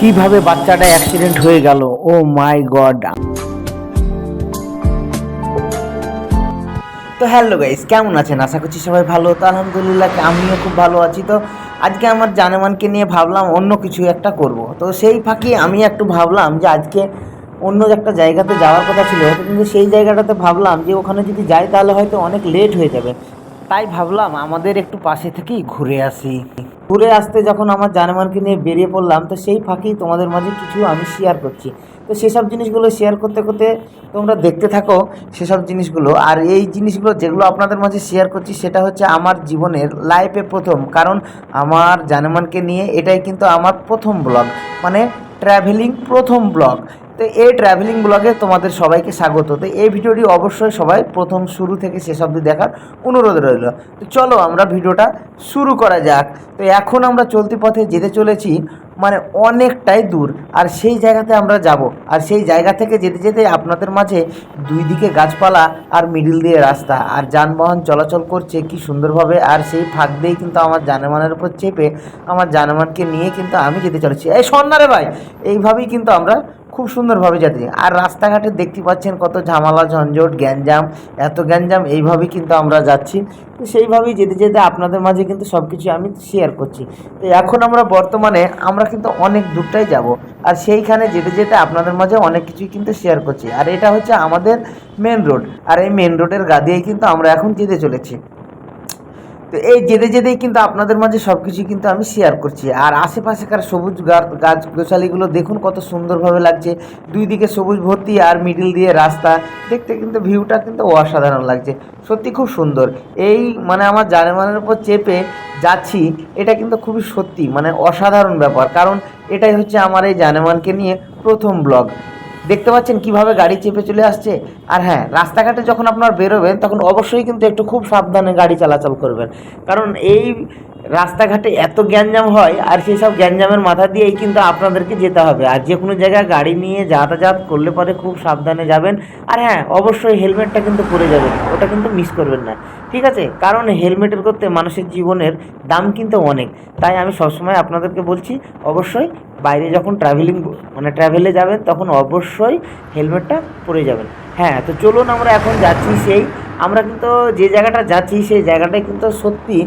কীভাবে বাচ্চাটা অ্যাক্সিডেন্ট হয়ে গেল? ও মাই গড তো হ্যালো গাইস কেমন আছেন? আশা করছি সবাই ভালো। তো আলহামদুলিল্লাহ আমিও খুব ভালো আছি। তো আজকে আমার জানেমানকে নিয়ে ভাবলাম অন্য কিছু একটা করব। তো সেই ফাঁকি আমি একটু ভাবলাম যে আজকে অন্য একটা জায়গাতে যাওয়ার কথা ছিল। কিন্তু সেই জায়গাটাতে ভাবলাম যে ওখানে যদি যাই তাহলে হয়তো অনেক লেট হয়ে যাবে। তাই ভাবলাম আমাদের একটু পাশে থেকেই ঘুরে আসি। ঘুরে আসতে যখন আমার জানেমানকে নিয়ে বেরিয়ে পড়লাম, তো সেই ফাঁকি তোমাদের মাঝে কিছু আমি শেয়ার করছি। তো সেসব জিনিসগুলো শেয়ার করতে করতে তোমরা দেখতে থাকো সেসব জিনিসগুলো। আর এই জিনিসগুলো যেগুলো আপনাদের মাঝে শেয়ার করছি, সেটা হচ্ছে আমার জীবনের লাইফে প্রথম। কারণ আমার জানেমানকে নিয়ে এটাই কিন্তু আমার প্রথম ব্লগ মানে ট্রাভেলিং প্রথম ব্লগ তো এই ট্রাভেলিং ব্লগে তোমাদের সবাইকে স্বাগত। তো এই ভিডিওটি অবশ্যই সবাই প্রথম শুরু থেকে শেষ অবধি দেখার অনুরোধ রইল। তো চলো আমরা ভিডিওটা শুরু করা যাক। তো এখন আমরা চলতি পথে যেতে চলেছি মানে অনেকটাই দূর। আর সেই জায়গাতে আমরা যাব। আর সেই জায়গা থেকে যেতে যেতে আপনাদের মাঝে দুই দিকে গাছপালা আর মিডিল দিয়ে রাস্তা। আর যানবাহন চলাচল করছে কি সুন্দরভাবে। আর সেই ফাঁক দিয়েই কিন্তু আমার জানেমানের উপর চেপে আমার জানেমানকে নিয়ে কিন্তু আমি যেতে চলেছি। এই সন্ন্যারে ভাই, এইভাবেই কিন্তু আমরা খুব সুন্দরভাবে যেতে আর রাস্তাঘাটে দেখতে পাচ্ছেন কত ঝামেলা, ঝঞ্ঝট, গ্যাঞ্জাম, এত গ্যাঞ্জাম, এইভাবেই কিন্তু আমরা যাচ্ছি। তো সেইভাবেই যেতে যেতে আপনাদের মাঝে কিন্তু সব কিছু আমি শেয়ার করছি। তো এখন আমরা বর্তমানে আমরা কিন্তু অনেক দূরটাই যাব। আর সেইখানে যেতে যেতে আপনাদের মাঝে অনেক কিছুই কিন্তু শেয়ার করছি। আর এটা হচ্ছে আমাদের মেন রোড আর এই মেন রোডের গা দিয়েই কিন্তু আমরা এখন যেতে চলেছি। তো এই যেতে যেতেই কিন্তু আপনাদের মাঝে সব কিছু কিন্তু আমি শেয়ার করছি। আর আশেপাশেকার সবুজ গাছ গোছালিগুলো দেখুন কত সুন্দরভাবে লাগছে। দুই দিকে সবুজ ভর্তি আর মিডিল দিয়ে রাস্তা। দেখতে কিন্তু ভিউটা কিন্তু অসাধারণ লাগছে। সত্যি খুব সুন্দর। এই মানে আমার জানেমানের উপর চেপে যাচ্ছি, এটা কিন্তু খুবই সত্যি মানে অসাধারণ ব্যাপার। কারণ এটাই হচ্ছে আমার এই জানেমানকে নিয়ে প্রথম ব্লগ দেখতে পাচ্ছেন কীভাবে গাড়ি চেপে চলে আসছে। আর হ্যাঁ রাস্তাঘাটে যখন আপনার বেরোবেন, তখন অবশ্যই কিন্তু একটু খুব সাবধানে গাড়ি চলাচল করবেন। কারণ এই রাস্তাঘাটে এত গ্যাঞ্জাম হয়, আর সেই সব গ্যাঞ্জামের মাথা দিয়েই কিন্তু আপনাদেরকে যেতে হবে। আর যে কোনো জায়গায় গাড়ি নিয়ে যাতায়াত করলে পরে খুব সাবধানে যাবেন। আর হ্যাঁ অবশ্যই হেলমেটটা কিন্তু পরে যাবেন, ওটা কিন্তু মিস করবেন না। ঠিক আছে? কারণ হেলমেটের করতে মানুষের জীবনের দাম কিন্তু অনেক। তাই আমি সবসময় আপনাদেরকে বলছি, অবশ্যই বাইরে যখন ট্রাভেলিং মানে ট্রাভেলে যাবেন, তখন অবশ্যই হেলমেটটা পরে যাবেন। হ্যাঁ তো চলুন আমরা এখন যাচ্ছি সেই, আমরা কিন্তু যে জায়গাটা যাচ্ছি, সেই জায়গাটাই কিন্তু সত্যি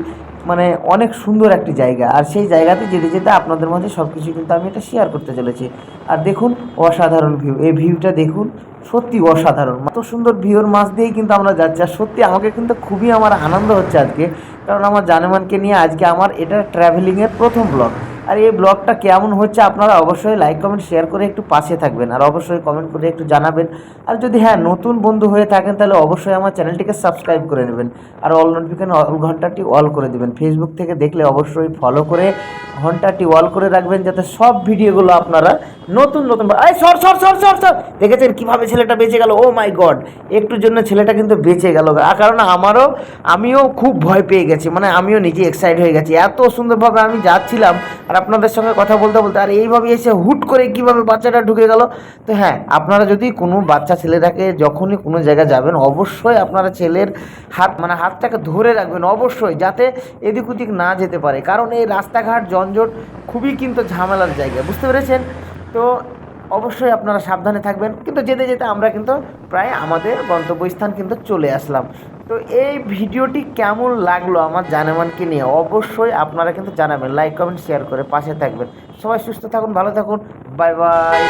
মানে অনেক সুন্দর একটি জায়গা। আর সেই জায়গাতে যেতে যেতে আপনাদের মাঝে সব কিছু কিন্তু আমি এটা শেয়ার করতে চলেছি। আর দেখুন, অসাধারণ ভিউ এই ভিউটা দেখুন, সত্যি অসাধারণ। এত সুন্দর ভিউর মাছ দিয়েই কিন্তু আমরা যাচ্ছি। আর সত্যি আমাকে কিন্তু খুবই আমার আনন্দ হচ্ছে আজকে। কারণ আমার জানেমানকে নিয়ে আজকে আমার এটা ট্রাভেলিংয়ের প্রথম ব্লগ আর এই ব্লগটা কেমন হচ্ছে আপনারা অবশ্যই লাইক কমেন্ট শেয়ার করে একটু পাশে থাকবেন। আর অবশ্যই কমেন্ট করে একটু জানাবেন। আর যদি হ্যাঁ নতুন বন্ধু হয়ে থাকেন, তাহলে অবশ্যই আমার চ্যানেলটিকে সাবস্ক্রাইব করে নেবেন। আর অল নোটিফিকেশন অল ঘন্টাটি অল করে দেবেন। ফেসবুক থেকে দেখলে অবশ্যই ফলো করে ঘন্টাটি অল করে রাখবেন, যাতে সব ভিডিওগুলো আপনারা নতুন নতুন এই সর সর সর সর সর! দেখেছেন কীভাবে ছেলেটা বেঁচে গেল? ও মাই গড একটুর জন্য ছেলেটা কিন্তু বেঁচে গেল। আর কারণ আমারও, আমিও খুব ভয় পেয়ে গেছি। মানে আমিও নিজে এক্সাইট হয়ে গেছি। এত সুন্দরভাবে আমি যাচ্ছিলাম আর আপনাদের সঙ্গে কথা বলতে বলতে, আর এইভাবে এসে হুট করে কীভাবে বাচ্চাটা ঢুকে গেল? তো হ্যাঁ আপনারা যদি কোনো বাচ্চা ছেলেটাকে যখনই কোনো জায়গায় যাবেন, অবশ্যই আপনারা ছেলের হাত মানে হাতটাকে ধরে রাখবেন, অবশ্যই, যাতে এদিক ওদিক না যেতে পারে। কারণ এই রাস্তাঘাট যানজট খুবই কিন্তু ঝামেলার জায়গা, বুঝতে পেরেছেন? তো অবশ্যই আপনারা সাবধানে থাকবেন। কিন্তু যেতে যেতে আমরা কিন্তু প্রায় আমাদের গন্তব্যস্থান কিন্তু চলে আসলাম। তো এই ভিডিওটি কেমন লাগল আমার জানামানকে নিয়ে? অবশ্যই আপনারা কিন্তু জানাবেন লাইক কমেন্ট শেয়ার করে পাশে থাকবেন। সবাই সুস্থ থাকুন, ভালো থাকুন বাই বাই